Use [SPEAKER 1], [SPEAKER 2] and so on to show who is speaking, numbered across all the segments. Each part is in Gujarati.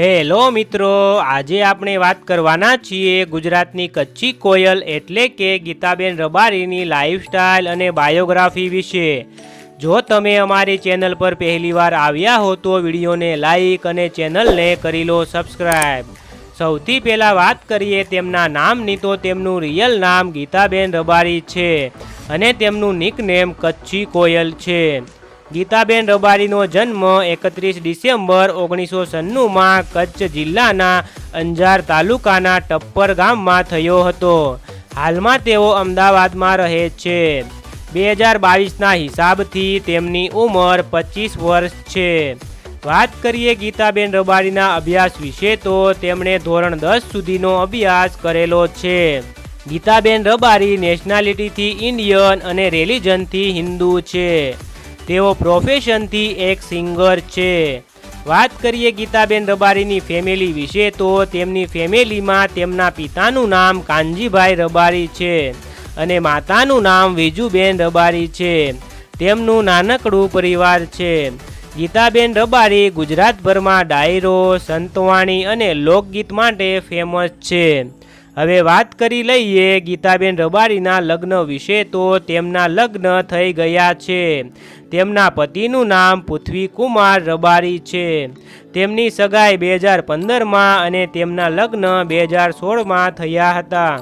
[SPEAKER 1] હેલો મિત્રો, આજે આપણે વાત કરવાના છીએ ગુજરાતની કચ્છી કોયલ એટલે કે ગીતાબેન રબારીની લાઈફસ્ટાઈલ અને બાયોગ્રાફી વિશે. જો તમે અમારી ચેનલ પર પહેલીવાર આવ્યા હો તો વિડીયોને લાઈક અને ચેનલને કરી લો સબસ્ક્રાઈબ સૌથી પહેલાં વાત કરીએ તેમના નામની તો તેમનું રિયલ નામ ગીતાબેન રબારી છે અને તેમનું નિકનેમ કચ્છી કોયલ છે. ગીતાબેન રબારીનો જન્મ એકત્રીસ ડિસેમ્બર ઓગણીસો સન્નુંમાં કચ્છ જિલ્લાના અંજાર તાલુકાના ટપ્પર ગામમાં થયો હતો. હાલમાં તેઓ અમદાવાદમાં રહે છે. બે હજાર બાવીસના હિસાબથી તેમની ઉંમર પચીસ વર્ષ છે. વાત કરીએ ગીતાબેન રબારીના અભ્યાસ વિશે તો તેમણે ધોરણ દસ સુધીનો અભ્યાસ કરેલો છે. ગીતાબેન રબારી નેશનાલિટીથી ઇન્ડિયન અને રિલિજનથી હિન્દુ છે. તેઓ પ્રોફેશનથી એક સિંગર છે. વાત કરીએ ગીતાબેન રબારીની ફેમિલી વિશે તો તેમની ફેમિલીમાં તેમના પિતાનું નામ કાનજીભાઈ રબારી છે અને માતાનું નામ વિજુબેન રબારી છે. તેમનું નાનકડું પરિવાર છે. ગીતાબેન રબારી ગુજરાતભરમાં ડાયરો, સંતવાણી અને લોકગીત માટે ફેમસ છે. હવે વાત કરી લઈએ ગીતાબેન રબારીના લગ્ન વિશે તો તેમના લગ્ન થઈ ગયા છે. તેમના પતિનું નામ પૃથ્વીકુમાર રબારી છે. તેમની સગાઈ બે હજાર પંદરમાં અને તેમના લગ્ન બે હજાર સોળમાં થયા હતા.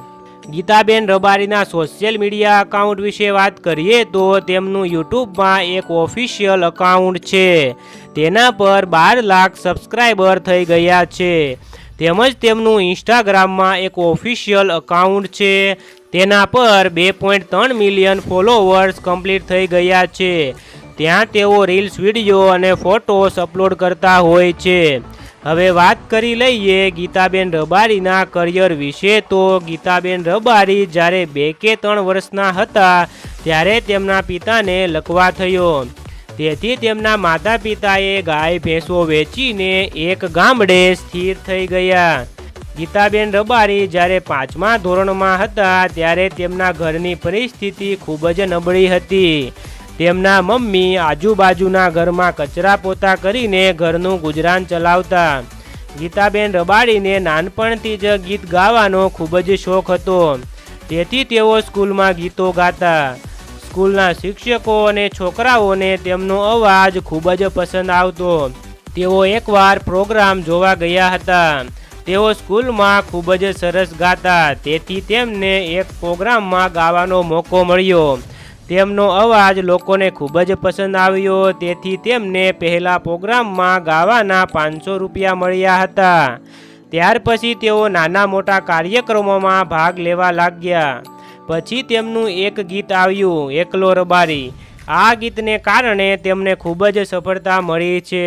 [SPEAKER 1] ગીતાબેન રબારીના સોશિયલ મીડિયા અકાઉન્ટ વિશે વાત કરીએ તો તેમનું યુટ્યુબમાં એક ઓફિશિયલ અકાઉન્ટ છે. તેના પર બાર લાખ સબસ્ક્રાઈબર થઈ ગયા છે. તેમજ તેમનું ઇન્સ્ટાગ્રામમાં એક ઓફિશિયલ અકાઉન્ટ છે. તેના પર બે પોઈન્ટ ત્રણ મિલિયન ફોલોવર્સ કમ્પ્લીટ થઈ ગયા છે. ત્યાં તેઓ રીલ્સ વીડિયો અને ફોટોસ અપલોડ કરતા હોય છે. હવે વાત કરી લઈએ ગીતાબેન રબારીના કરિયર વિશે. તો ગીતાબેન રબારી જ્યારે બે કે ત્રણ વર્ષના હતા, ત્યારે તેમના પિતાને લકવા થયો. તેથી તેમના માતા પિતાએ ગાય ભેંસો વેચીને એક ગામડે સ્થિર થઈ ગયા. ગીતાબેન રબારી જ્યારે પાંચમા ધોરણમાં હતા, ત્યારે તેમના ઘરની પરિસ્થિતિ ખૂબ જ નબળી હતી. તેમના મમ્મી આજુબાજુના ઘરમાં કચરા પોતા કરીને ઘરનું ગુજરાન ચલાવતા. ગીતાબેન રબાડીને નાનપણથી જ ગીત ગાવાનો ખૂબ જ શોખ હતો. તેથી તેઓ સ્કૂલમાં ગીતો ગાતા. સ્કૂલના શિક્ષકો અને છોકરાઓને તેમનો અવાજ ખૂબ જ પસંદ આવતો. તેઓ એકવાર પ્રોગ્રામ જોવા ગયા હતા. તેઓ સ્કૂલમાં ખૂબ જ સરસ ગાતા. તેથી તેમને એક પ્રોગ્રામમાં ગાવાનો મોકો મળ્યો. તેમનો અવાજ લોકોને ખૂબ જ પસંદ આવ્યો. તેથી તેમને પહેલા પ્રોગ્રામમાં ગાવાના પાંચસો રૂપિયા મળ્યા હતા. ત્યાર પછી તેઓ નાના મોટા કાર્યક્રમોમાં ભાગ લેવા લાગ્યા. પછી તેમનું એક ગીત આવ્યું, એકલો રબારી. આ ગીતને કારણે તેમને ખૂબ જ સફળતા મળી છે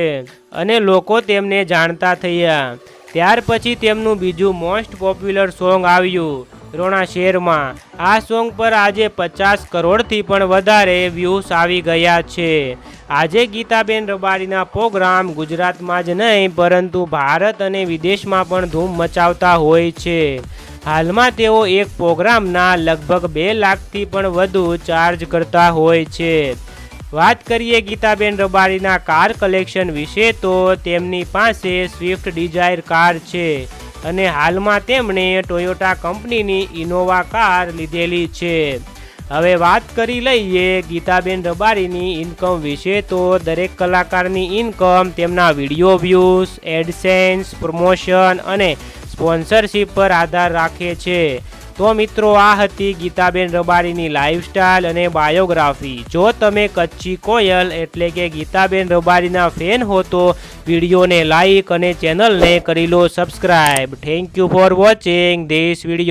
[SPEAKER 1] અને લોકો તેમને જાણતા થયા. ત્યાર પછી તેમનું બીજું મોસ્ટ પોપ્યુલર સોંગ આવ્યું રોણા શેરમાં આ સોંગ પર આજે પચાસ કરોડથી પણ વધારે વ્યૂઝ આવી ગયા છે. આજે ગીતાબેન રબારીના પ્રોગ્રામ ગુજરાતમાં જ નહીં, પરંતુ ભારત અને વિદેશમાં પણ ધૂમ મચાવતા હોય છે. હાલમાં તેઓ એક પ્રોગ્રામના લગભગ બે લાખથી પણ વધુ ચાર્જ કરતા હોય છે. વાત કરીએ ગીતાબેન રબારીના કાર કલેક્શન વિશે તો તેમની પાસે સ્વિફ્ટ ડિઝાયર કાર છે અને હાલમાં તેમણે ટોયોટા કંપનીની ઇનોવા કાર લીધેલી છે. હવે વાત કરી લઈએ ગીતાબેન રબારીની ઇન્કમ વિશે તો દરેક કલાકારની ઇન્કમ તેમના વીડિયો વ્યૂઝ એડસેન્સ પ્રમોશન અને સ્પોન્સરશિપ પર આધાર રાખે છે. તો મિત્રો, આ હતી ગીતાબેન રબારીની લાઈફસ્ટાઈલ અને બાયોગ્રાફી જો તમે કચ્છી કોયલ એટલે કે ગીતાબેન રબારીના ફેન હો તો વિડીયોને લાઈક અને ચેનલને કરી લો subscribe thank you for watching this video